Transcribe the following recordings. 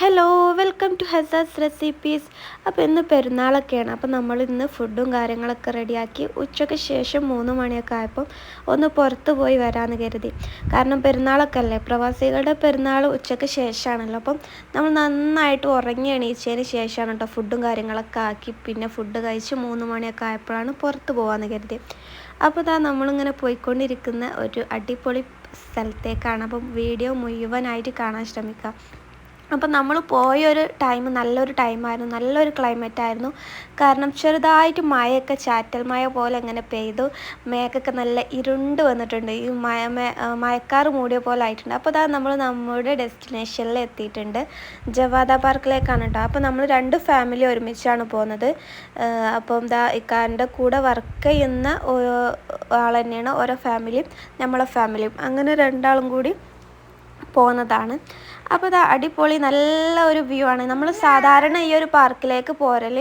Hello welcome to Hasa's recipes അപ്പോൾ ഇന്ന് പെരുന്നാളൊക്കെയാണ്. അപ്പോൾ നമ്മൾ ഇന്ന് ഫുഡും കാര്യങ്ങളൊക്കെ റെഡിയാക്കി ഉച്ചയ്ക്ക് ശേഷം മൂന്ന് മണിയൊക്കെ ആയപ്പോൾ ഒന്ന് പുറത്ത് പോയി വരാമെന്ന് കരുതി. കാരണം പെരുന്നാളൊക്കെ അല്ലേ പ്രവാസികളുടെ പെരുന്നാൾ ഉച്ചയ്ക്ക് ശേഷമാണല്ലോ. അപ്പം നമ്മൾ നന്നായിട്ട് ഉറങ്ങി എണീച്ചതിന് ശേഷമാണ് കേട്ടോ ഫുഡും കാര്യങ്ങളൊക്കെ ആക്കി പിന്നെ ഫുഡ് കഴിച്ച് മൂന്ന് മണിയൊക്കെ ആയപ്പോഴാണ് പുറത്ത് പോകാമെന്ന് കരുതി. അപ്പോൾ ഇതാ നമ്മളിങ്ങനെ പോയിക്കൊണ്ടിരിക്കുന്ന ഒരു അടിപൊളി സ്ഥലത്തേക്കാണ്. അപ്പം വീഡിയോ മുഴുവനായിട്ട് കാണാൻ ശ്രമിക്കാം അപ്പം നമ്മൾ പോയൊരു ടൈം നല്ലൊരു ടൈമായിരുന്നു നല്ലൊരു ക്ലൈമറ്റ് ആയിരുന്നു. കാരണം ചെറുതായിട്ട് മഴയൊക്കെ ചാറ്റൽ മഴ പോലെ ഇങ്ങനെ പെയ്തു. മേഘമൊക്കെ നല്ല ഇരുണ്ട് വന്നിട്ടുണ്ട്. ഈ മഴ മഴക്കാറ് മൂടിയ പോലെ ആയിട്ടുണ്ട്. അപ്പോൾ അതാ നമ്മൾ നമ്മുടെ ഡെസ്റ്റിനേഷനിൽ എത്തിയിട്ടുണ്ട്. ജവാദ പാർക്കിലേക്കാണ് കേട്ടോ. അപ്പോൾ നമ്മൾ രണ്ട് ഫാമിലി ഒരുമിച്ചാണ് പോകുന്നത്. അപ്പം എന്താ ഇക്കാരന്റെ കൂടെ വർക്ക് ചെയ്യുന്ന ആൾ തന്നെയാണ് ഓരോ ഫാമിലിയും നമ്മളെ ഫാമിലിയും അങ്ങനെ രണ്ടാളും കൂടി പോകുന്നതാണ്. അപ്പോൾ ഇത് അടിപൊളി നല്ല ഒരു വ്യൂ ആണ്. നമ്മൾ സാധാരണ ഈ ഒരു പാർക്കിലേക്ക് പോരൽ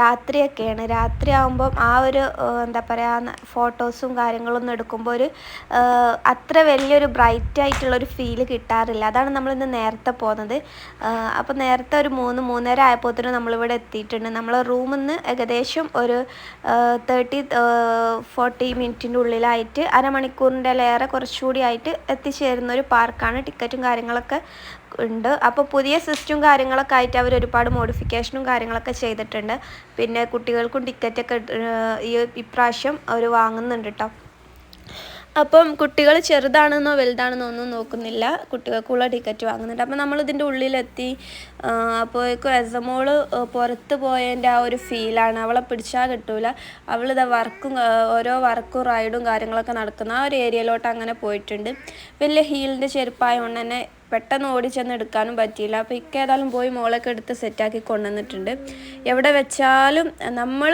രാത്രിയൊക്കെയാണ്. രാത്രി ആകുമ്പം ആ ഒരു എന്താ പറയുക ഫോട്ടോസും കാര്യങ്ങളൊന്നും എടുക്കുമ്പോൾ ഒരു അത്ര വലിയൊരു ബ്രൈറ്റ് ആയിട്ടുള്ളൊരു ഫീൽ കിട്ടാറില്ല. അതാണ് നമ്മളിന്ന് നേരത്തെ പോകുന്നത് അപ്പോൾ നേരത്തെ ഒരു മൂന്ന് മൂന്നര ആയപ്പോഴത്തേനും നമ്മളിവിടെ എത്തിയിട്ടുണ്ട്. നമ്മൾ റൂമിൽ നിന്ന് ഏകദേശം ഒരു തേർട്ടി ഫോർട്ടി മിനിറ്റിന്റെ ഉള്ളിലായിട്ട് അരമണിക്കൂറിന്റെ ലേറെ കുറച്ചുകൂടി ആയിട്ട് എത്തിച്ചേരുന്ന ഒരു പാർക്കാണ്. ടിക്കറ്റും കാര്യങ്ങളൊക്കെ ഉണ്ട്. അപ്പോൾ പുതിയ സിസ്റ്റും കാര്യങ്ങളൊക്കെ ആയിട്ട് അവർ ഒരുപാട് മോഡിഫിക്കേഷനും കാര്യങ്ങളൊക്കെ ചെയ്തിട്ടുണ്ട്. പിന്നെ കുട്ടികൾക്കും ടിക്കറ്റൊക്കെ ഈ ഇപ്രാവശ്യം അവർ വാങ്ങുന്നുണ്ട് കേട്ടോ അപ്പം കുട്ടികൾ ചെറുതാണെന്നോ വലുതാണെന്നോ ഒന്നും നോക്കുന്നില്ല. കുട്ടികൾക്കുള്ള ടിക്കറ്റ് വാങ്ങുന്നുണ്ട്. അപ്പം നമ്മൾ ഇതിന്റെ ഉള്ളിലെത്തി അപ്പോഴേക്കും എസമോൾ പുറത്ത് പോയതിന്റെ ആ ഒരു ഫീലാണ് അവളെ പിടിച്ചാൽ കിട്ടൂല. അവളിതാ വർക്കും ഓരോ വർക്കും റൈഡും കാര്യങ്ങളൊക്കെ നടക്കുന്ന ആ ഒരു ഏരിയയിലോട്ട് അങ്ങനെ പോയിട്ടുണ്ട്. വലിയ ഹീലിന്റെ ചെരുപ്പായതുകൊണ്ട് തന്നെ പെട്ടെന്ന് ഓടി ചെന്ന് എടുക്കാനും പറ്റിയില്ല. അപ്പോൾ ഇക്ക ഏതായാലും പോയി മോളൊക്കെ എടുത്ത് സെറ്റാക്കി കൊണ്ടുവന്നിട്ടുണ്ട്. എവിടെ വെച്ചാലും നമ്മൾ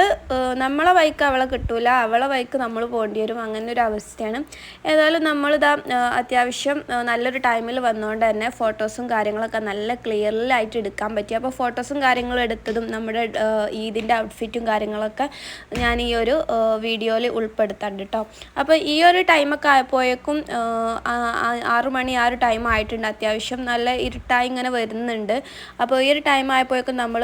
നമ്മളെ ബൈക്ക് അവളെ കിട്ടൂല. അവളെ ബൈക്ക് നമ്മൾ പോകേണ്ടി വരും. അങ്ങനെ ഒരു അവസ്ഥയാണ്. ഏതായാലും നമ്മളിതാ അത്യാവശ്യം നല്ലൊരു ടൈമിൽ വന്നുകൊണ്ട് തന്നെ ഫോട്ടോസും കാര്യങ്ങളൊക്കെ നല്ല ക്ലിയറിലായിട്ട് എടുക്കാൻ പറ്റി. അപ്പോൾ ഫോട്ടോസും കാര്യങ്ങളും എടുത്തതും നമ്മുടെ ഈദിന്റെ ഔട്ട്ഫിറ്റും കാര്യങ്ങളൊക്കെ ഞാൻ ഈ ഒരു വീഡിയോയിൽ ഉൾപ്പെടുത്താണ്ട് കേട്ടോ അപ്പോൾ ഈ ഒരു ടൈമൊക്കെ ആയപ്പോഴേക്കും ആറു മണി ആ ഒരു ടൈം ആയിട്ടുണ്ട് അത്യാവശ്യം നല്ല ഇരുട്ടായി ഇങ്ങനെ വരുന്നുണ്ട്. അപ്പോൾ ഈ ഒരു ടൈം ആയപ്പോഴേക്കും നമ്മൾ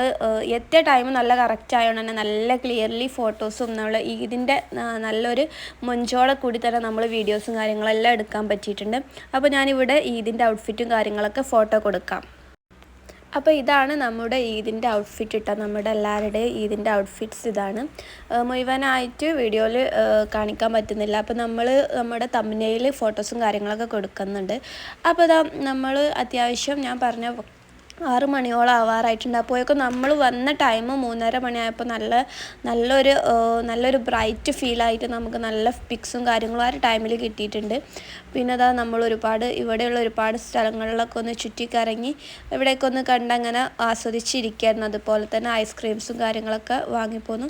എത്തിയ ടൈം നല്ല കറക്റ്റ് ആയതുകൊണ്ട് തന്നെ നല്ല ക്ലിയർലി ഫോട്ടോസും നമ്മൾ ഇതിന്റെ നല്ലൊരു മൊഞ്ചോടെ കൂടി തന്നെ നമ്മൾ വീഡിയോസും കാര്യങ്ങളെല്ലാം എടുക്കാൻ പറ്റിയിട്ടുണ്ട്. അപ്പോൾ ഞാനിവിടെ ഈദിന്റെ ഔട്ട്ഫിറ്റും കാര്യങ്ങളൊക്കെ ഫോട്ടോ കൊടുക്കാം. അപ്പോൾ ഇതാണ് നമ്മുടെ ഈദിന്റെ ഔട്ട്ഫിറ്റ് ഇട്ട നമ്മുടെ എല്ലാവരുടെയും ഈദിന്റെ ഔട്ട്ഫിറ്റ്സ് ഇതാണ്. മുഴുവനായിട്ട് വീഡിയോയിൽ കാണിക്കാൻ പറ്റുന്നില്ല. അപ്പോൾ നമ്മൾ നമ്മുടെ തമ്മനയിൽ ഫോട്ടോസും കാര്യങ്ങളൊക്കെ കൊടുക്കുന്നുണ്ട്. അപ്പോൾ ഇതാ നമ്മൾ അത്യാവശ്യം ഞാൻ പറഞ്ഞ ആറ് മണിയോളം ആവാറായിട്ടുണ്ട്. അപ്പോഴേക്കും നമ്മൾ വന്ന ടൈം മൂന്നര മണിയായപ്പോൾ നല്ല നല്ലൊരു നല്ലൊരു ബ്രൈറ്റ് ഫീലായിട്ട് നമുക്ക് നല്ല പിക്സും കാര്യങ്ങളും ആ ഒരു ടൈമിൽ കിട്ടിയിട്ടുണ്ട്. പിന്നെ അതാ നമ്മൾ ഒരുപാട് ഇവിടെയുള്ള ഒരുപാട് സ്ഥലങ്ങളിലൊക്കെ ഒന്ന് ചുറ്റിക്കറങ്ങി ഇവിടെയൊക്കെ ഒന്ന് കണ്ടങ്ങനെ ആസ്വദിച്ചിരിക്കുകയായിരുന്നു അതുപോലെ തന്നെ ഐസ്ക്രീംസും കാര്യങ്ങളൊക്കെ വാങ്ങിപ്പോന്നു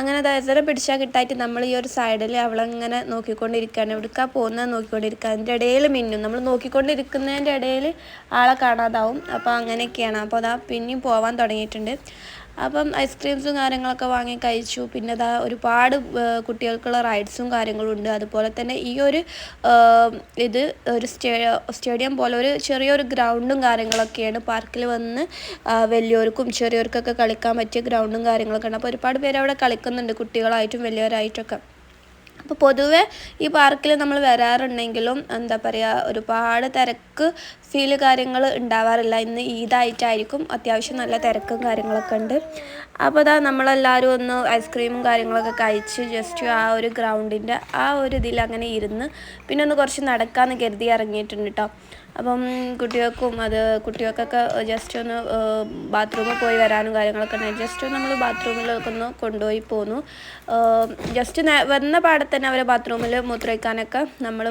അങ്ങനെ ദസരം പിടിച്ചാൽ കിട്ടായിട്ട് നമ്മൾ ഈ ഒരു സൈഡിൽ അവളങ്ങനെ നോക്കിക്കൊണ്ടിരിക്കുകയാണ് എവിടെക്കാ പോകുന്നത് നോക്കിക്കൊണ്ടിരിക്കുക അതിന്റെ ഇടയിൽ മിന്നും. നമ്മൾ നോക്കിക്കൊണ്ടിരിക്കുന്നതിന്റെ ഇടയിൽ ആളെ കാണാതാവും. അപ്പോൾ അങ്ങനെ അങ്ങനെയൊക്കെയാണ്. അപ്പോൾ അതാ പിന്നെയും പോവാൻ തുടങ്ങിയിട്ടുണ്ട്. അപ്പം ഐസ്ക്രീംസും കാര്യങ്ങളൊക്കെ വാങ്ങി കഴിച്ചു. പിന്നെ അതാ ഒരുപാട് കുട്ടികൾക്കുള്ള റൈഡ്സും കാര്യങ്ങളും ഉണ്ട് അതുപോലെ തന്നെ ഈ ഒരു ഇത് ഒരു സ്റ്റേഡിയം പോലെ ഒരു ചെറിയൊരു ഗ്രൗണ്ടും കാര്യങ്ങളൊക്കെയാണ് പാർക്കിൽ വന്ന് വലിയവർക്കും ചെറിയവർക്കൊക്കെ കളിക്കാൻ പറ്റിയ ഗ്രൗണ്ടും കാര്യങ്ങളൊക്കെ ഉണ്ട് അപ്പോൾ ഒരുപാട് പേര് അവിടെ കളിക്കുന്നുണ്ട് കുട്ടികളായിട്ടും വലിയവരായിട്ടൊക്കെ. അപ്പോൾ പൊതുവേ ഈ പാർക്കിൽ നമ്മൾ വരാറുണ്ടെങ്കിലും എന്താ പറയുക ഒരുപാട് തിരക്ക് ഫീൽ കാര്യങ്ങൾ ഉണ്ടാവാറില്ല. ഇന്ന് ഈദായിട്ടായിരിക്കും അത്യാവശ്യം നല്ല തിരക്കും കാര്യങ്ങളൊക്കെ ഉണ്ട്. അപ്പോൾ അതാ നമ്മളെല്ലാവരും ഒന്ന് ഐസ്ക്രീമും കാര്യങ്ങളൊക്കെ കഴിച്ച് ജസ്റ്റ് ആ ഒരു ഗ്രൗണ്ടിന്റെ ആ ഒരു ഇതിൽ അങ്ങനെ ഇരുന്ന് പിന്നെ ഒന്ന് കുറച്ച് നടക്കാമെന്ന് കരുതി ഇറങ്ങിയിട്ടുണ്ട് കേട്ടോ അപ്പം കുട്ടികൾക്കും അത് കുട്ടികൾക്കൊക്കെ ജസ്റ്റ് ഒന്ന് ബാത്റൂമിൽ പോയി വരാനും കാര്യങ്ങളൊക്കെ ഉണ്ടായി. ജസ്റ്റ് നമ്മൾ ബാത്റൂമിലൊക്കെ ഒന്ന് കൊണ്ടുപോയി പോന്നു. ജസ്റ്റ് വന്ന പാടെ തന്നെ അവരെ ബാത്റൂമിൽ മൂത്രയ്ക്കാനൊക്കെ നമ്മൾ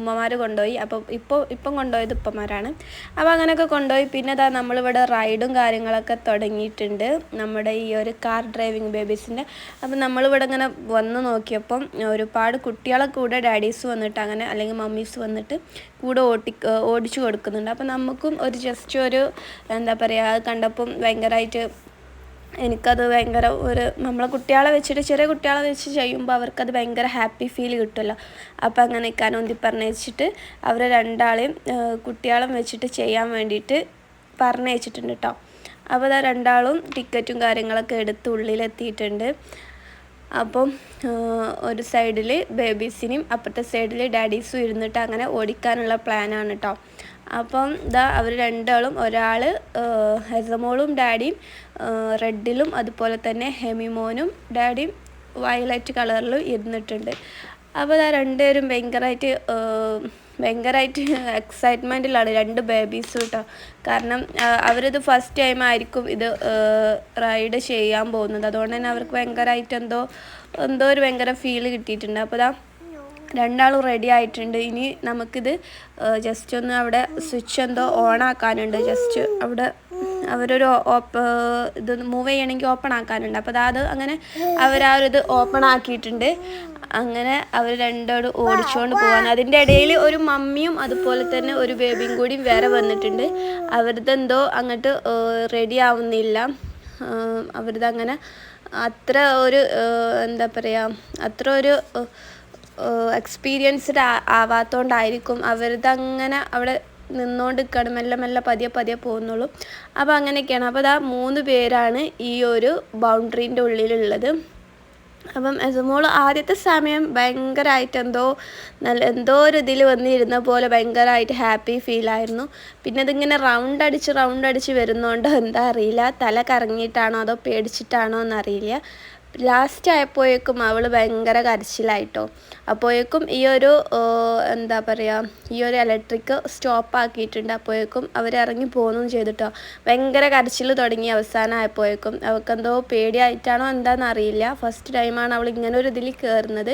ഉമ്മമാർ കൊണ്ടുപോയി. അപ്പോൾ ഇപ്പോൾ ഇപ്പം കൊണ്ടുപോയത് ഉപ്പമാരാണ്. അപ്പോൾ അങ്ങനെയൊക്കെ കൊണ്ടുപോയി. പിന്നെ അതാ നമ്മളിവിടെ റൈഡും കാര്യങ്ങളൊക്കെ തുടങ്ങിയിട്ടുണ്ട്. നമ്മുടെ ഈ ഒരു കാർ ഡ്രൈവിംഗ് ബേബീസിന്റെ. അപ്പം നമ്മളിവിടെ ഇങ്ങനെ വന്ന് നോക്കിയപ്പം ഒരുപാട് കുട്ടികളെ കൂടെ ഡാഡീസ് വന്നിട്ട് അങ്ങനെ അല്ലെങ്കിൽ മമ്മീസ് വന്നിട്ട് കൂടെ ഓട്ടി ഓടിച്ചു കൊടുക്കുന്നുണ്ട്. അപ്പോൾ നമുക്കും ഒരു ജസ്റ്റ് ഒരു എന്താ പറയുക അത് കണ്ടപ്പം ഭയങ്കരമായിട്ട് എനിക്കത് ഭയങ്കര ഒരു നമ്മളെ കുട്ടികളെ വെച്ചിട്ട് ചെറിയ കുട്ടികളെ വെച്ച് ചെയ്യുമ്പോൾ അവർക്കത് ഭയങ്കര ഹാപ്പി ഫീൽ കിട്ടുമല്ലോ. അപ്പോൾ അങ്ങനെ ഇക്കാനോണ്ടി പറഞ്ഞു വെച്ചിട്ട് അവരെ രണ്ടാളെയും കുട്ടികളും വെച്ചിട്ട് ചെയ്യാൻ വേണ്ടിയിട്ട് പറഞ്ഞയച്ചിട്ടുണ്ട് കേട്ടോ അപ്പോൾ അതാ രണ്ടാളും ടിക്കറ്റും കാര്യങ്ങളൊക്കെ എടുത്ത് ഉള്ളിലെത്തിയിട്ടുണ്ട്. അപ്പം ഒരു സൈഡിൽ ബേബീസിനും അപ്പുറത്തെ സൈഡിൽ ഡാഡീസും ഇരുന്നിട്ട് അങ്ങനെ ഓടിക്കാനുള്ള പ്ലാനാണ് കേട്ടോ അപ്പം ഇതാ അവർ രണ്ടാളും ഒരാൾ ഹെസമോളും ഡാഡിയും റെഡിലും അതുപോലെ തന്നെ ഹെമിമോനും ഡാഡിയും വയലറ്റ് കളറിലും ഇരുന്നിട്ടുണ്ട്. അപ്പോൾ ഇതാ രണ്ടുപേരും ഭയങ്കരമായിട്ട് ഭയങ്കരമായിട്ട് എക്സൈറ്റ്മെന്റിലാണ് രണ്ട് ബേബീസ് കേട്ടോ കാരണം അവരിത് ഫസ്റ്റ് ടൈം ആയിരിക്കും ഇത് റൈഡ് ചെയ്യാൻ പോകുന്നത്. അതുകൊണ്ട് തന്നെ അവർക്ക് ഭയങ്കരമായിട്ട് എന്തോ എന്തോ ഒരു ഭയങ്കര ഫീൽ കിട്ടിയിട്ടുണ്ട്. അപ്പോൾ ഇതാ രണ്ടാളും റെഡി ആയിട്ടുണ്ട്. ഇനി നമുക്കിത് ജസ്റ്റ് ഒന്ന് അവിടെ സ്വിച്ച് എന്തോ ഓൺ ആക്കാനുണ്ട്. ജസ്റ്റ് അവിടെ അവരൊരു ഓപ്പ് ഇത് മൂവ് ചെയ്യണമെങ്കിൽ ഓപ്പൺ ആക്കാനുണ്ട്. അപ്പോൾ അത് അങ്ങനെ അവർ ആ ഒരു ഇത് ഓപ്പൺ ആക്കിയിട്ടുണ്ട്. അങ്ങനെ അവർ രണ്ടോട് ഓടിച്ചുകൊണ്ട് പോകാൻ അതിന്റെ ഇടയിൽ ഒരു മമ്മിയും അതുപോലെ തന്നെ ഒരു ബേബിയും കൂടി വേറെ വന്നിട്ടുണ്ട്. അവരുടെ എന്തോ അങ്ങോട്ട് റെഡി ആവുന്നില്ല. അവരുടെ അങ്ങനെ അത്ര ഒരു എന്താ പറയുക അത്ര ഒരു എക്സ്പീരിയൻസ്ഡ് ആവാത്തതുകൊണ്ടായിരിക്കും അങ്ങനെ അവിടെ നിന്നുകൊണ്ട് നിൽക്കുകയാണ് മെല്ലെ മെല്ലെ പതിയെ പതിയെ പോകുന്നുള്ളൂ. അപ്പോൾ അങ്ങനെയൊക്കെയാണ്. അപ്പോൾ അതാ മൂന്ന് പേരാണ് ഈ ഒരു ബൗണ്ടറീന്റെ ഉള്ളിലുള്ളത്. അപ്പം എസമോൾ ആദ്യത്തെ സമയം ഭയങ്കരമായിട്ട് എന്തോ നല്ല എന്തോ ഒരു ഇതിൽ വന്നിരുന്ന പോലെ ഭയങ്കരമായിട്ട് ഹാപ്പി ഫീലായിരുന്നു പിന്നെ അതിങ്ങനെ റൗണ്ട് അടിച്ച് റൗണ്ട് അടിച്ച് വരുന്നതുകൊണ്ട് എന്താ അറിയില്ല. തല കറങ്ങിയിട്ടാണോ അതോ പേടിച്ചിട്ടാണോ എന്നറിയില്ല. ലാസ്റ്റ് ആയപ്പോഴേക്കും അവൾ ഭയങ്കര കരച്ചിലായിട്ടോ. അപ്പോഴേക്കും ഈ ഒരു എന്താ പറയുക ഈ ഒരു ഇലക്ട്രിക് സ്റ്റോപ്പ് ആക്കിയിട്ടുണ്ട്. അപ്പോഴേക്കും അവർ ഇറങ്ങി പോകുന്നു ചെയ്തിട്ടോ. ഭയങ്കര കരച്ചിൽ തുടങ്ങി അവസാനം അവസാനമായപ്പോഴേക്കും അവൾക്കെന്തോ പേടിയായിട്ടാണോ എന്താണെന്ന് അറിയില്ല ഫസ്റ്റ് ടൈമാണ് അവൾ ഇങ്ങനെ ഒരു ഇതിൽ കയറുന്നത്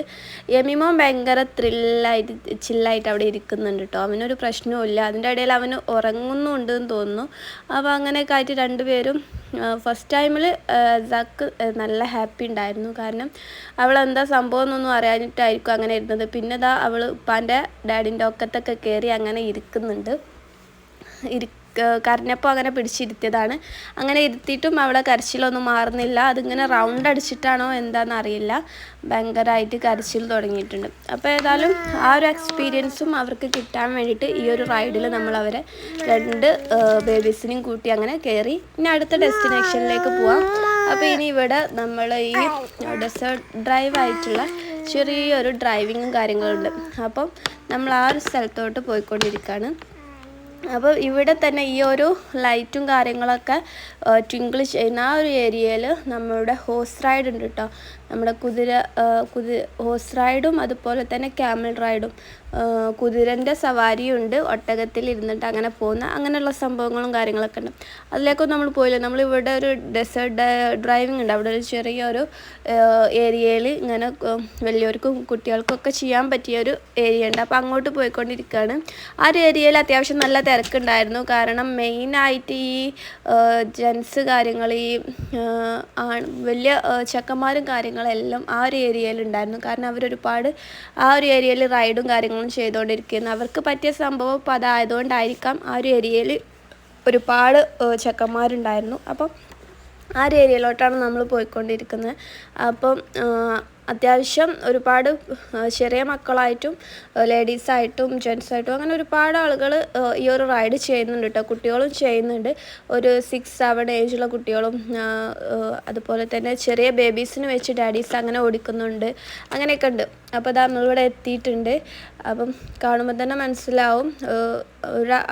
യമിമോൻ ഭയങ്കര ത്രില്ലായിട്ട് ചില്ലായിട്ട് അവിടെ ഇരിക്കുന്നുണ്ട് കേട്ടോ അവനൊരു പ്രശ്നവും അതിന്റെ ഇടയിൽ അവന് ഉറങ്ങുന്നുണ്ട് എന്ന് തോന്നുന്നു. അപ്പോൾ അങ്ങനെയൊക്കെ ആയിട്ട് രണ്ടുപേരും ഫസ്റ്റ് ടൈമിൽ സക്ക് നല്ല ഹാപ്പി ഉണ്ടായിരുന്നു. കാരണം അവൾ എന്താ സംഭവം എന്നൊന്നും അറിയാനിട്ടായിരിക്കും അങ്ങനെ ഇരുന്നത്. പിന്നെ ഇതാ അവൾ ഉപ്പാന്റെ ഡാഡിന്റെ ഒക്കത്തൊക്കെ കയറി അങ്ങനെ ഇരിക്കുന്നുണ്ട്. ഇരി കരഞ്ഞപ്പോൾ അങ്ങനെ പിടിച്ചിരുത്തിയതാണ്. അങ്ങനെ ഇരുത്തിയിട്ടും അവളെ കരച്ചിലൊന്നും മാറുന്നില്ല. അതിങ്ങനെ റൗണ്ട് അടിച്ചിട്ടാണോ എന്താണെന്ന് അറിയില്ല. ഭയങ്കരമായിട്ട് കരച്ചിൽ തുടങ്ങിയിട്ടുണ്ട്. അപ്പോൾ ഏതായാലും ആ ഒരു എക്സ്പീരിയൻസും അവർക്ക് കിട്ടാൻ വേണ്ടിയിട്ട് ഈ ഒരു റൈഡിൽ നമ്മൾ അവരെ രണ്ട് ബേബീസിനെയും കൂട്ടി അങ്ങനെ കയറി ഇനി അടുത്ത ഡെസ്റ്റിനേഷനിലേക്ക് പോവാം. അപ്പോൾ ഇനി ഇവിടെ നമ്മൾ ഈ ഡെസേർട്ട് ഡ്രൈവ് ആയിട്ടുള്ള ചെറിയൊരു ഡ്രൈവിങ്ങും കാര്യങ്ങളുണ്ട്. അപ്പം നമ്മൾ ആ ഒരു സ്ഥലത്തോട്ട് പോയിക്കൊണ്ടിരിക്കുകയാണ് അപ്പോൾ ഇവിടെ തന്നെ ഈ ഒരു ലൈറ്റും കാര്യങ്ങളൊക്കെ ട്വിങ്കിൾ ചെയ്യുന്ന ആ ഒരു ഏരിയയിൽ നമ്മളുടെ ഹോഴ്സ് റൈഡ് ഉണ്ട് കേട്ടോ നമ്മുടെ കുതിര കുതിര ഹോഴ്സ് റൈഡും അതുപോലെ തന്നെ ക്യാമൽ റൈഡും. കുതിരന്റെ സവാരിയുണ്ട് ഒട്ടകത്തിൽ ഇരുന്നിട്ട് അങ്ങനെ പോകുന്ന അങ്ങനെയുള്ള സംഭവങ്ങളും കാര്യങ്ങളൊക്കെ ഉണ്ട്. അതിലേക്കൊന്നും നമ്മൾ പോയില്ല. നമ്മളിവിടെ ഒരു ഡെസേർട്ട് ഡ്രൈവിംഗ് ഉണ്ട്. അവിടെ ഒരു ചെറിയൊരു ഏരിയയിൽ ഇങ്ങനെ വലിയവർക്കും കുട്ടികൾക്കൊക്കെ ചെയ്യാൻ പറ്റിയ ഒരു ഏരിയ ഉണ്ട്. അപ്പോൾ അങ്ങോട്ട് പോയിക്കൊണ്ടിരിക്കുകയാണ് ആ ഒരു ഏരിയയിൽ അത്യാവശ്യം നല്ല തിരക്കുണ്ടായിരുന്നു. കാരണം മെയിനായിട്ട് ഈ ജെൻസ് കാര്യങ്ങൾ ഈ വലിയ ചെക്കന്മാരും കാര്യങ്ങളെല്ലാം ആ ഒരു ഏരിയയിൽ ഉണ്ടായിരുന്നു. കാരണം അവരൊരുപാട് ആ ഒരു ഏരിയയിൽ റൈഡും കാര്യങ്ങളും ചെയ്തുകൊണ്ടിരിക്കുന്നു അവർക്ക് പറ്റിയ സംഭവം ഇപ്പോൾ അതായതുകൊണ്ടായിരിക്കാം ആ ഒരു ഏരിയയിൽ ഒരുപാട് ചെക്കന്മാരുണ്ടായിരുന്നു. അപ്പം ആ ഒരു ഏരിയയിലോട്ടാണ് നമ്മൾ പോയിക്കൊണ്ടിരിക്കുന്നത്. അപ്പം അത്യാവശ്യം ഒരുപാട് ചെറിയ മക്കളായിട്ടും ലേഡീസായിട്ടും ജെൻസായിട്ടും അങ്ങനെ ഒരുപാട് ആളുകൾ ഈ ഒരു റൈഡ് ചെയ്യുന്നുണ്ട് കേട്ടോ കുട്ടികളും ചെയ്യുന്നുണ്ട്. ഒരു സിക്സ് സെവൻ ഏജുള്ള കുട്ടികളും അതുപോലെ തന്നെ ചെറിയ ബേബീസിന് വെച്ച് ഡാഡീസ് അങ്ങനെ ഓടിക്കുന്നുണ്ട്. അങ്ങനെയൊക്കെ ഉണ്ട്. അപ്പോൾ അതാ നമ്മളിവിടെ എത്തിയിട്ടുണ്ട്. അപ്പം കാണുമ്പോൾ തന്നെ മനസ്സിലാവും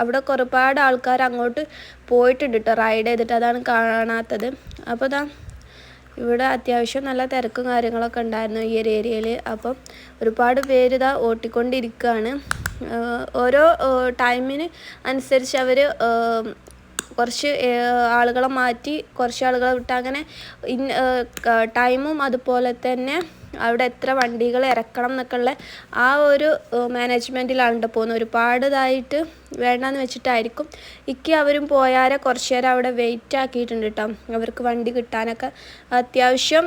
അവിടെ ഒരുപാട് ആൾക്കാർ അങ്ങോട്ട് പോയിട്ടുണ്ട് കേട്ടോ റൈഡ് ചെയ്തിട്ട് അതാണ് കാണാത്തത്. അപ്പോൾ അതാ ഇവിടെ അത്യാവശ്യം നല്ല തിരക്കും കാര്യങ്ങളൊക്കെ ഉണ്ടായിരുന്നു ഈ ഒരു ഏരിയയിൽ. അപ്പം ഒരുപാട് പേര് ഇതാ ഓട്ടിക്കൊണ്ടിരിക്കുകയാണ്. ഓരോ ടൈമിന് അനുസരിച്ച് അവർ കുറച്ച് ആളുകളെ മാറ്റി കുറച്ച് ആളുകളെ വിട്ട് അങ്ങനെ ടൈമും അതുപോലെ തന്നെ അവിടെ എത്ര വണ്ടികൾ ഇറക്കണം എന്നൊക്കെയുള്ള ആ ഒരു മാനേജ്മെന്റിലാണ് പോകുന്നത്. ഒരുപാട് ഇതായിട്ട് വേണ്ടെന്ന് വെച്ചിട്ടായിരിക്കും. ഇക്ക് അവരും പോയാരെ കുറച്ച് നേരം അവിടെ വെയിറ്റ് ആക്കിയിട്ടുണ്ട് കേട്ടോ അവർക്ക് വണ്ടി കിട്ടാനൊക്കെ അത്യാവശ്യം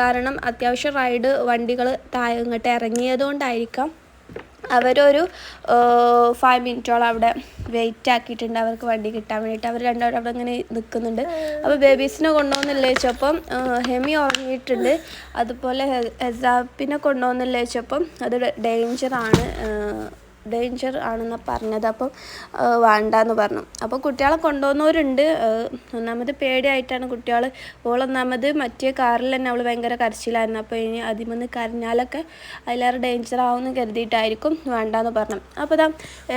കാരണം അത്യാവശ്യം റൈഡ് വണ്ടികൾ താഴെ ഇങ്ങോട്ട് ഇറങ്ങിയതുകൊണ്ടായിരിക്കാം. അവരൊരു ഫൈവ് മിനിറ്റോളം അവിടെ വെയിറ്റ് ആക്കിയിട്ടുണ്ട്. അവർക്ക് വണ്ടി കിട്ടാൻ വേണ്ടിയിട്ട്. അവർ രണ്ടാളും അവിടെ ഇങ്ങനെ നിൽക്കുന്നുണ്ട്. അപ്പോൾ ബേബീസിനെ കൊണ്ടുപോകുന്നില്ല ചോദിച്ചപ്പം ഹെമി ഉറങ്ങിയിട്ടുണ്ട്. അതുപോലെ ഹെസാപ്പിനെ കൊണ്ടുപോകുന്നില്ല ചോദിച്ചപ്പം അത് ഡേഞ്ചറാണ് ഡേഞ്ചർ ആണെന്ന് പറഞ്ഞത്. അപ്പം വേണ്ടാന്ന് പറഞ്ഞു. അപ്പോൾ കുട്ടികളെ കൊണ്ടുപോകുന്നവരുണ്ട് ഒന്നാമത് പേടിയായിട്ടാണ് കുട്ടികൾ ഓളൊന്നാമത് മറ്റേ കാറിൽ തന്നെ അവൾ ഭയങ്കര കരച്ചിലായിരുന്നു. അപ്പോൾ ഇനി അതിമന്ന് കരഞ്ഞാലൊക്കെ അതിലേറെ ഡേഞ്ചർ ആവുമെന്ന് കരുതിയിട്ടായിരിക്കും വേണ്ടാന്ന് പറഞ്ഞു അപ്പോൾ ഇതാ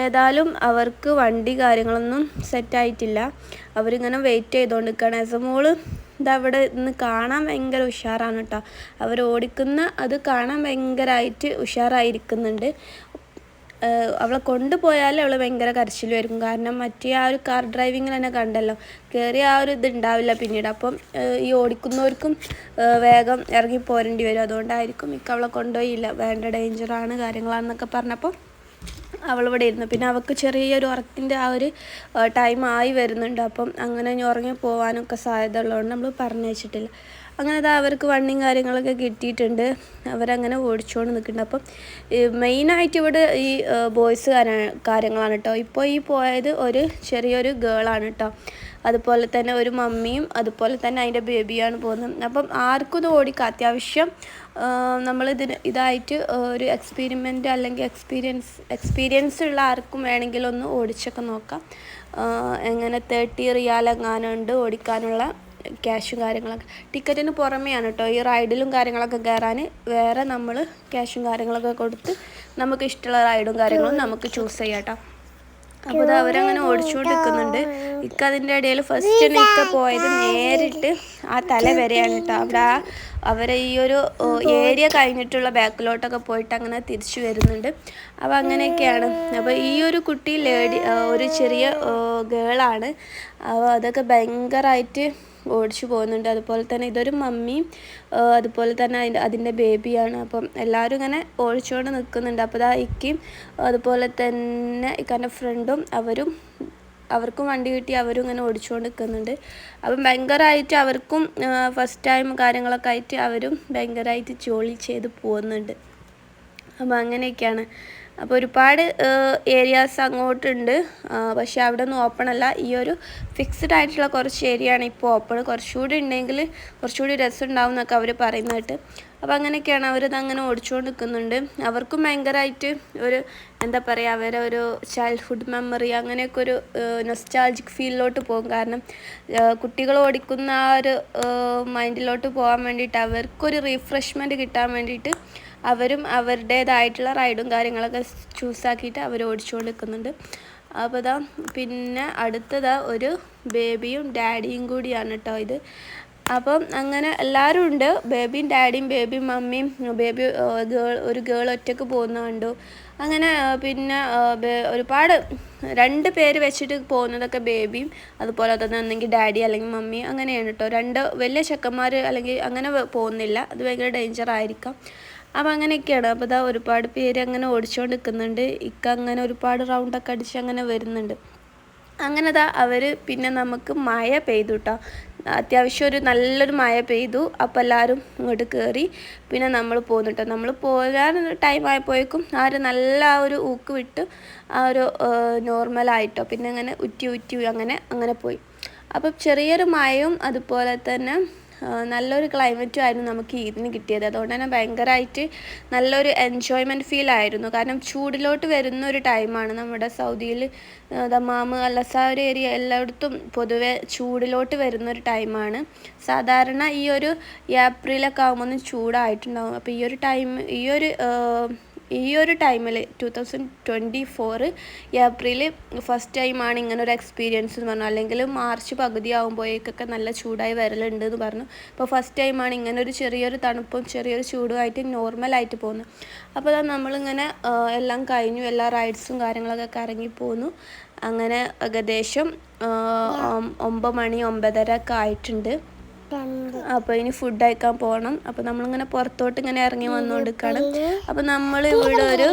ഏതായാലും അവർക്ക് വണ്ടി കാര്യങ്ങളൊന്നും സെറ്റായിട്ടില്ല അവരിങ്ങനെ വെയിറ്റ് ചെയ്തുകൊണ്ട് നിൽക്കുകയാണ് ആസ് എ മോൾ അവിടെ നിന്ന് കാണാൻ ഭയങ്കര ഉഷാറാണ് കേട്ടോ അവർ ഓടിക്കുന്ന അത് കാണാൻ ഭയങ്കരമായിട്ട് ഉഷാറായിരിക്കുന്നുണ്ട്. അവളെ കൊണ്ടുപോയാൽ അവൾ ഭയങ്കര വരും കാരണം മറ്റേ ആ ഒരു കാർ ഡ്രൈവിങ്ങിൽ തന്നെ കണ്ടല്ലോ കയറി ആ ഒരു ഇത് ഉണ്ടാവില്ല പിന്നീട്. അപ്പം ഈ ഓടിക്കുന്നവർക്കും വേഗം ഇറങ്ങി പോരേണ്ടി വരും. അതുകൊണ്ടായിരിക്കും മിക്ക അവളെ കൊണ്ടുപോയില്ല. വേണ്ട ഡേഞ്ചറാണ് കാര്യങ്ങളാണെന്നൊക്കെ പറഞ്ഞപ്പോൾ അവളിവിടെ ഇരുന്നു. പിന്നെ അവൾക്ക് ചെറിയൊരു ഉറക്കിന്റെ ആ ഒരു ടൈം ആയി വരുന്നുണ്ട്. അപ്പം അങ്ങനെ ഉറങ്ങി പോകാനൊക്കെ സാധ്യത ഉള്ളതുകൊണ്ട് നമ്മൾ പറഞ്ഞയച്ചിട്ടില്ല. അങ്ങനെ അവർക്ക് വണ്ണിയും കാര്യങ്ങളൊക്കെ കിട്ടിയിട്ടുണ്ട്. അവരങ്ങനെ ഓടിച്ചുകൊണ്ട് നിൽക്കുന്നുണ്ട്. അപ്പം മെയിനായിട്ട് ഇവിടെ ഈ ബോയ്സ് കാര്യങ്ങളാണ് കേട്ടോ ഇപ്പോൾ ഈ പോയത് ഒരു ചെറിയൊരു ഗേളാണ് കേട്ടോ അതുപോലെ തന്നെ ഒരു മമ്മിയും അതുപോലെ തന്നെ അതിന്റെ ബേബിയാണ് പോകുന്നത്. അപ്പം ആർക്കും ഇത് ഓടിക്കുക അത്യാവശ്യം നമ്മളിതിന് ഇതായിട്ട് ഒരു എക്സ്പീരിമെന്റ് അല്ലെങ്കിൽ എക്സ്പീരിയൻസ് എക്സ്പീരിയൻസ് ഉള്ള ആർക്കും വേണമെങ്കിൽ ഒന്ന് ഓടിച്ചൊക്കെ നോക്കാം. എങ്ങനെ തേർട്ടി റിയാലെങ്ങാനുണ്ട് ഓടിക്കാനുള്ള ക്യാഷും കാര്യങ്ങളൊക്കെ. ടിക്കറ്റിന് പുറമെയാണ് കേട്ടോ ഈ റൈഡിലും കാര്യങ്ങളൊക്കെ കയറാൻ വേറെ നമ്മൾ ക്യാഷും കാര്യങ്ങളൊക്കെ കൊടുത്ത് നമുക്ക് ഇഷ്ടമുള്ള റൈഡും കാര്യങ്ങളും നമുക്ക് ചൂസ് ചെയ്യാം കേട്ടോ അപ്പോൾ അത് അവരങ്ങനെ ഓടിച്ചുകൊണ്ട് നിൽക്കുന്നുണ്ട് ഇക്ക അതിന്റെ ഇടയിൽ ഫസ്റ്റ് ഇക്ക പോയത് നേരിട്ട് ആ തല വരെയാണ് കേട്ടോ അവിടെ ആ അവരെ ഈ ഒരു ഏരിയ കഴിഞ്ഞിട്ടുള്ള ബാക്കിലോട്ടൊക്കെ പോയിട്ട് അങ്ങനെ തിരിച്ചു വരുന്നുണ്ട്. അപ്പോൾ അങ്ങനെയൊക്കെയാണ്. അപ്പോൾ ഈ ഒരു കുട്ടി ലേഡി ഒരു ചെറിയ ഗേളാണ് അപ്പോൾ അതൊക്കെ ഭയങ്കരമായിട്ട് ഓടിച്ചു പോകുന്നുണ്ട്. അതുപോലെ തന്നെ ഇതൊരു മമ്മിയും അതുപോലെ തന്നെ അതിന്റെ അതിന്റെ ബേബിയാണ്. അപ്പം എല്ലാവരും ഇങ്ങനെ ഓടിച്ചുകൊണ്ട് നിൽക്കുന്നുണ്ട്. അപ്പോൾ ഇതാ ഇക്കയും അതുപോലെ തന്നെ ഇക്കാന്റെ ഫ്രണ്ടും അവരും അവർക്കും വണ്ടി കിട്ടി അവരും ഇങ്ങനെ ഓടിച്ചുകൊണ്ട് നിൽക്കുന്നുണ്ട്. അപ്പം ഭയങ്കരമായിട്ട് അവർക്കും ഫസ്റ്റ് ടൈം കാര്യങ്ങളൊക്കെ ആയിട്ട് അവരും ഭയങ്കരമായിട്ട് ജോലി ചെയ്ത് പോകുന്നുണ്ട്. അപ്പം അങ്ങനെയൊക്കെയാണ്. അപ്പോൾ ഒരുപാട് ഏരിയാസ് അങ്ങോട്ടുണ്ട്. പക്ഷേ അവിടെ ഒന്നും ഓപ്പൺ അല്ല. ഈ ഒരു ഫിക്സ്ഡ് ആയിട്ടുള്ള കുറച്ച് ഏരിയ ആണ് ഇപ്പോൾ ഓപ്പൺ കുറച്ചുകൂടി ഉണ്ടെങ്കിൽ കുറച്ചുകൂടി രസം ഉണ്ടാവും എന്നൊക്കെ അവർ പറയുന്നതായിട്ട് അപ്പോൾ അങ്ങനെയൊക്കെയാണ് അവരത് അങ്ങനെ ഓടിച്ചുകൊണ്ട് നിൽക്കുന്നുണ്ട് അവർക്കും ഭയങ്കരമായിട്ട് ഒരു എന്താ പറയുക അവരെ ഒരു ചൈൽഡ്ഹുഡ് മെമ്മറി അങ്ങനെയൊക്കെ ഒരു നൊസ്റ്റാൾജിക് ഫീലിലോട്ട് പോകും. കാരണം കുട്ടികൾ ഓടിക്കുന്ന ആ ഒരു മൈൻഡിലോട്ട് പോകാൻ വേണ്ടിയിട്ട് അവർക്കൊരു റീഫ്രഷ്മെന്റ് കിട്ടാൻ വേണ്ടിയിട്ട് അവരും അവരുടേതായിട്ടുള്ള റൈഡും കാര്യങ്ങളൊക്കെ ചൂസാക്കിയിട്ട് അവർ ഓടിച്ചുകൊണ്ട് നിൽക്കുന്നുണ്ട് അപ്പോൾ ഇതാ പിന്നെ അടുത്തതാ ഒരു ബേബിയും ഡാഡിയും കൂടിയാണ് കേട്ടോ ഇത്. അപ്പം അങ്ങനെ എല്ലാവരും ഉണ്ട്. ബേബിയും ഡാഡിയും ബേബിയും മമ്മിയും ബേബി ഗേൾ ഒരു ഗേൾ ഒറ്റയ്ക്ക് പോകുന്ന കണ്ടു. അങ്ങനെ പിന്നെ ഒരുപാട് രണ്ട് പേര് വെച്ചിട്ട് പോകുന്നതൊക്കെ ബേബിയും അതുപോലെ തന്നെ ഒന്നെങ്കിൽ ഡാഡി അല്ലെങ്കിൽ മമ്മി അങ്ങനെയാണ് കേട്ടോ. രണ്ട് വലിയ ചെക്കന്മാർ അല്ലെങ്കിൽ അങ്ങനെ പോകുന്നില്ല. അത് ഭയങ്കര ഡേഞ്ചർ ആയിരിക്കാം അപ്പം അങ്ങനെയൊക്കെയാണ്. അപ്പോൾ ഇതാ ഒരുപാട് പേര് അങ്ങനെ ഓടിച്ചുകൊണ്ട് നിൽക്കുന്നുണ്ട് ഇക്ക അങ്ങനെ ഒരുപാട് റൗണ്ടൊക്കെ അടിച്ച് അങ്ങനെ വരുന്നുണ്ട്. അങ്ങനെ ഇതാ അവർ പിന്നെ നമുക്ക് മഴ പെയ്തു കേട്ടോ അത്യാവശ്യം ഒരു നല്ലൊരു മഴ പെയ്തു. അപ്പോൾ എല്ലാവരും ഇങ്ങോട്ട് കയറി പിന്നെ നമ്മൾ പോന്നു കേട്ടോ നമ്മൾ പോകാൻ ടൈം ആയപ്പോഴേക്കും ആ ഒരു നല്ല ആ ഒരു ഊക്ക് വിട്ട് ആ ഒരു നോർമലായിട്ടോ പിന്നെ അങ്ങനെ ഉറ്റി ഉറ്റി അങ്ങനെ അങ്ങനെ പോയി. അപ്പം ചെറിയൊരു മഴയും അതുപോലെ തന്നെ നല്ലൊരു ക്ലൈമറ്റും ആയിരുന്നു നമുക്ക് ഇതിന് കിട്ടിയത്. അതുകൊണ്ട് തന്നെ ഭയങ്കരമായിട്ട് നല്ലൊരു എൻജോയ്മെന്റ് ഫീൽ ആയിരുന്നു. കാരണം ചൂടിലോട്ട് വരുന്ന ഒരു ടൈമാണ് നമ്മുടെ സൗദിയിൽ ദമാമ് അല്ലസ ഒരു ഏരിയ എല്ലായിടത്തും പൊതുവെ ചൂടിലോട്ട് വരുന്ന ഒരു ടൈമാണ് സാധാരണ ഈ ഒരു ഏപ്രിലൊക്കെ ആകുമ്പോൾ ഒന്ന് ചൂടായിട്ടുണ്ടാകും അപ്പോൾ ഈ ഒരു ടൈം ഈ ഒരു ഈ ഒരു ടൈമിൽ two thousand twenty four April first ടൈമാണ് ഇങ്ങനെ ഒരു എക്സ്പീരിയൻസ് എന്ന് പറഞ്ഞു. അല്ലെങ്കിൽ മാർച്ച് പകുതി ആകുമ്പോഴേക്കൊക്കെ നല്ല ചൂടായി വരലുണ്ട് എന്ന് പറഞ്ഞു. അപ്പോൾ ഫസ്റ്റ് ടൈമാണ് ഇങ്ങനെ ഒരു ചെറിയൊരു തണുപ്പും ചെറിയൊരു ചൂടുമായിട്ട് നോർമലായിട്ട് പോകുന്നത് അപ്പോൾ അതാ നമ്മളിങ്ങനെ എല്ലാം കഴിഞ്ഞു. എല്ലാ റൈഡ്സും കാര്യങ്ങളൊക്കെ കറങ്ങി പോന്നു. അങ്ങനെ ഏകദേശം ഒമ്പത് മണി ഒമ്പതര ഒക്കെ ആയിട്ടുണ്ട് അപ്പോൾ ഇനി ഫുഡ് അയക്കാൻ പോകണം അപ്പോൾ നമ്മളിങ്ങനെ പുറത്തോട്ട് ഇങ്ങനെ ഇറങ്ങി വന്നുകൊണ്ടിരിക്കണം അപ്പോൾ നമ്മൾ ഇവിടെ ഒരു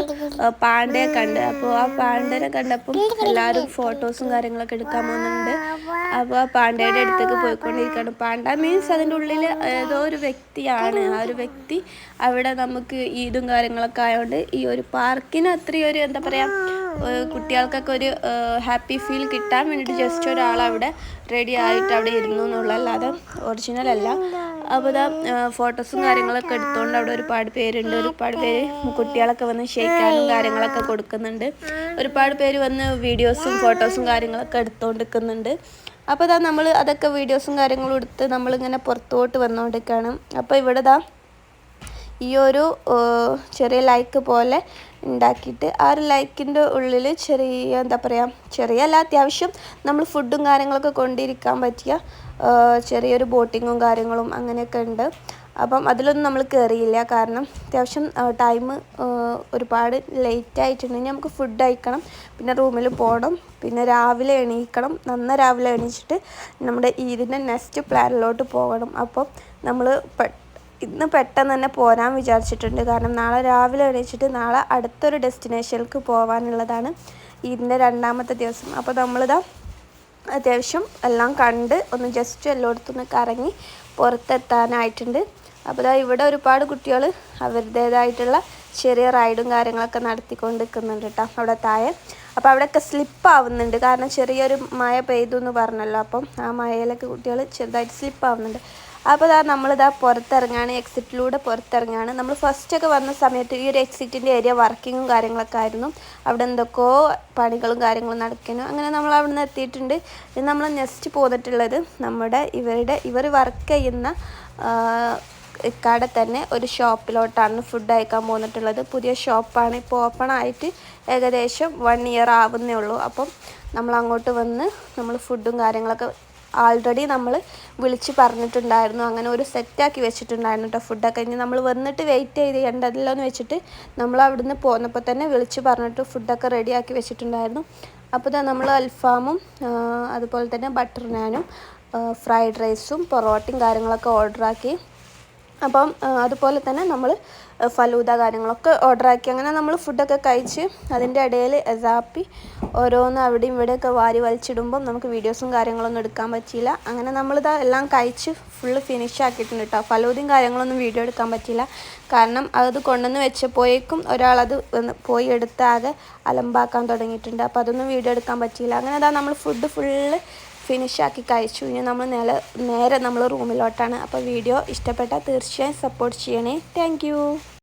പാണ്ടയെ കണ്ട്. അപ്പോൾ ആ പാണ്ടനെ കണ്ടപ്പം എല്ലാവരും ഫോട്ടോസും കാര്യങ്ങളൊക്കെ എടുക്കാൻ പോകുന്നുണ്ട്. അപ്പോൾ ആ പാണ്ടയുടെ അടുത്തേക്ക് പോയിക്കൊണ്ടിരിക്കുകയാണ് പാണ്ട മീൻസ് അതിന്റെ ഉള്ളിൽ ഏതോ ഒരു വ്യക്തിയാണ്. ആ ഒരു വ്യക്തി അവിടെ നമുക്ക് ഈദും കാര്യങ്ങളൊക്കെ ആയതുകൊണ്ട് ഈ ഒരു പാർക്കിന് അത്രയും ഒരു എന്താ പറയുക കുട്ടികൾക്കൊക്കെ ഒരു ഹാപ്പി ഫീൽ കിട്ടാൻ വേണ്ടിയിട്ട് ജസ്റ്റ് ഒരാളവിടെ റെഡി ആയിട്ട് അവിടെ ഇരുന്നു എന്നുള്ളതല്ലാതെ ഒറിജിനൽ അല്ല. അപ്പോൾ ഇതാ ഫോട്ടോസും കാര്യങ്ങളൊക്കെ എടുത്തുകൊണ്ട് അവിടെ ഒരുപാട് പേരുണ്ട്. ഒരുപാട് പേര് കുട്ടികളൊക്കെ വന്ന് ഷെയ്ക്കാനും കാര്യങ്ങളൊക്കെ കൊടുക്കുന്നുണ്ട്. ഒരുപാട് പേര് വന്ന് വീഡിയോസും ഫോട്ടോസും കാര്യങ്ങളൊക്കെ എടുത്തുകൊണ്ടിരിക്കുന്നുണ്ട് അപ്പോൾ ഇതാ നമ്മൾ അതൊക്കെ വീഡിയോസും കാര്യങ്ങളും എടുത്ത് നമ്മളിങ്ങനെ പുറത്തോട്ട് വന്നുകൊണ്ടിരിക്കുകയാണ് അപ്പോൾ ഇവിടെ ഈ ഒരു ചെറിയ ലൈക്ക് പോലെ ഉണ്ടാക്കിയിട്ട് ആ ഒരു ലൈക്കിന്റെ ഉള്ളിൽ ചെറിയ എന്താ പറയുക ചെറിയ അല്ല അത്യാവശ്യം നമ്മൾ ഫുഡും കാര്യങ്ങളൊക്കെ കൊണ്ടിരിക്കാൻ പറ്റിയ ചെറിയൊരു ബോട്ടിങ്ങും കാര്യങ്ങളും അങ്ങനെയൊക്കെ ഉണ്ട്. അപ്പം അതിലൊന്നും നമ്മൾ കയറിയില്ല കാരണം അത്യാവശ്യം ടൈം ഒരുപാട് ലേറ്റ് ആയിട്ടുണ്ടെങ്കിൽ നമുക്ക് ഫുഡ് കഴിക്കണം. പിന്നെ റൂമിൽ പോകണം പിന്നെ രാവിലെ എണീക്കണം. നന്ന രാവിലെ എണീച്ചിട്ട് നമ്മുടെ ഈദിന്റെ നെക്സ്റ്റ് പ്ലാനിലോട്ട് പോകണം. അപ്പം നമ്മൾ ഇന്ന് പെട്ടെന്ന് തന്നെ പോരാൻ വിചാരിച്ചിട്ടുണ്ട്. കാരണം നാളെ രാവിലെ എണീച്ചിട്ട് നാളെ അടുത്തൊരു ഡെസ്റ്റിനേഷനിലേക്ക് പോകാനുള്ളതാണ് ഇതിന്റെ രണ്ടാമത്തെ ദിവസം. അപ്പോൾ നമ്മളിതാ അത്യാവശ്യം എല്ലാം കണ്ട് ഒന്ന് ജസ്റ്റ് എല്ലായിടത്തും ഒന്ന് കറങ്ങി പുറത്തെത്താനായിട്ടുണ്ട്. അപ്പോൾ ഇതാ ഇവിടെ ഒരുപാട് കുട്ടികൾ അവരുടേതായിട്ടുള്ള ചെറിയ റൈഡും കാര്യങ്ങളൊക്കെ നടത്തിക്കൊണ്ട് നിൽക്കുന്നുണ്ട് കേട്ടോ അവിടെ താഴെ. അപ്പോൾ അവിടെയൊക്കെ സ്ലിപ്പ് ആവുന്നുണ്ട് കാരണം ചെറിയൊരു മഴ പെയ്തു എന്ന് പറഞ്ഞല്ലോ. അപ്പം ആ മഴയിലൊക്കെ കുട്ടികൾ ചെറുതായിട്ട് സ്ലിപ്പ് ആവുന്നുണ്ട് അപ്പോൾ ഇതാ നമ്മളിതാ പുറത്തിറങ്ങാണ് എക്സിറ്റിലൂടെ പുറത്തിറങ്ങാണ്. നമ്മൾ ഫസ്റ്റൊക്കെ വന്ന സമയത്ത് ഈ ഒരു എക്സിറ്റിന്റെ ഏരിയ വർക്കിങ്ങും കാര്യങ്ങളൊക്കെ ആയിരുന്നു. അവിടെ എന്തൊക്കെയോ പണികളും കാര്യങ്ങളും നടക്കുന്നു അങ്ങനെ നമ്മൾ അവിടെ നിന്ന് എത്തിയിട്ടുണ്ട് നമ്മൾ നെക്സ്റ്റ് പോന്നിട്ടുള്ളത് നമ്മുടെ ഇവരുടെ ഇവർ വർക്ക് ചെയ്യുന്ന ഇക്കാടെ തന്നെ ഒരു ഷോപ്പിലോട്ടാണ് ഫുഡ് അയക്കാൻ പോന്നിട്ടുള്ളത്. പുതിയ ഷോപ്പാണ് ഇപ്പോൾ ഓപ്പൺ ആയിട്ട് ഏകദേശം വൺ ഇയർ ആവുന്നേ ഉള്ളൂ. അപ്പം നമ്മൾ അങ്ങോട്ട് വന്ന് നമ്മൾ ഫുഡും കാര്യങ്ങളൊക്കെ ആൾറെഡി നമ്മൾ വിളിച്ച് പറഞ്ഞിട്ടുണ്ടായിരുന്നു. അങ്ങനെ ഒരു സെറ്റാക്കി വെച്ചിട്ടുണ്ടായിരുന്നു കേട്ടോ ഫുഡൊക്കെ ഇനി നമ്മൾ വന്നിട്ട് വെയിറ്റ് ചെയ്ത് ചെയ്യേണ്ടതില്ലോ എന്ന് വെച്ചിട്ട് നമ്മൾ അവിടുന്ന് പോന്നപ്പോൾ തന്നെ വിളിച്ച് പറഞ്ഞിട്ട് ഫുഡൊക്കെ റെഡിയാക്കി വെച്ചിട്ടുണ്ടായിരുന്നു. അപ്പോൾ തന്നെ നമ്മൾ അൽഫാമും അതുപോലെ തന്നെ ബട്ടർ നാനും ഫ്രൈഡ് റൈസും പൊറോട്ടയും കാര്യങ്ങളൊക്കെ ഓർഡറാക്കി അപ്പം അതുപോലെ തന്നെ നമ്മൾ ഫലൂദ കാര്യങ്ങളൊക്കെ ഓർഡറാക്കി. അങ്ങനെ നമ്മൾ ഫുഡൊക്കെ കഴിച്ച് അതിന്റെ ഇടയിൽ എസാപ്പി ഓരോന്ന് അവിടെയും ഇവിടെയൊക്കെ വാരി വലിച്ചിടുമ്പം നമുക്ക് വീഡിയോസും കാര്യങ്ങളൊന്നും എടുക്കാൻ പറ്റിയില്ല. അങ്ങനെ നമ്മളിത് എല്ലാം കഴിച്ച് ഫുള്ള് ഫിനിഷ് ആക്കിയിട്ടുണ്ട് കേട്ടോ. ഫലൂദയും കാര്യങ്ങളൊന്നും വീഡിയോ എടുക്കാൻ പറ്റിയില്ല. കാരണം അത് കൊണ്ടുവന്ന് വെച്ചപ്പോഴേക്കും ഒരാളത് പോയി എടുത്താകെ അലമ്പാക്കാൻ തുടങ്ങിയിട്ടുണ്ട്. അപ്പോൾ അതൊന്നും വീഡിയോ എടുക്കാൻ പറ്റിയില്ല. അങ്ങനെ അതാ നമ്മൾ ഫുഡ് ഫുള്ള് ഫിനിഷാക്കി കഴിച്ചു. ഇനി നമ്മൾ നേരെ നേരെ നമ്മൾ റൂമിലോട്ടാണ് അപ്പോൾ വീഡിയോ ഇഷ്ടപ്പെട്ടാൽ തീർച്ചയായും സപ്പോർട്ട് ചെയ്യണേ. താങ്ക്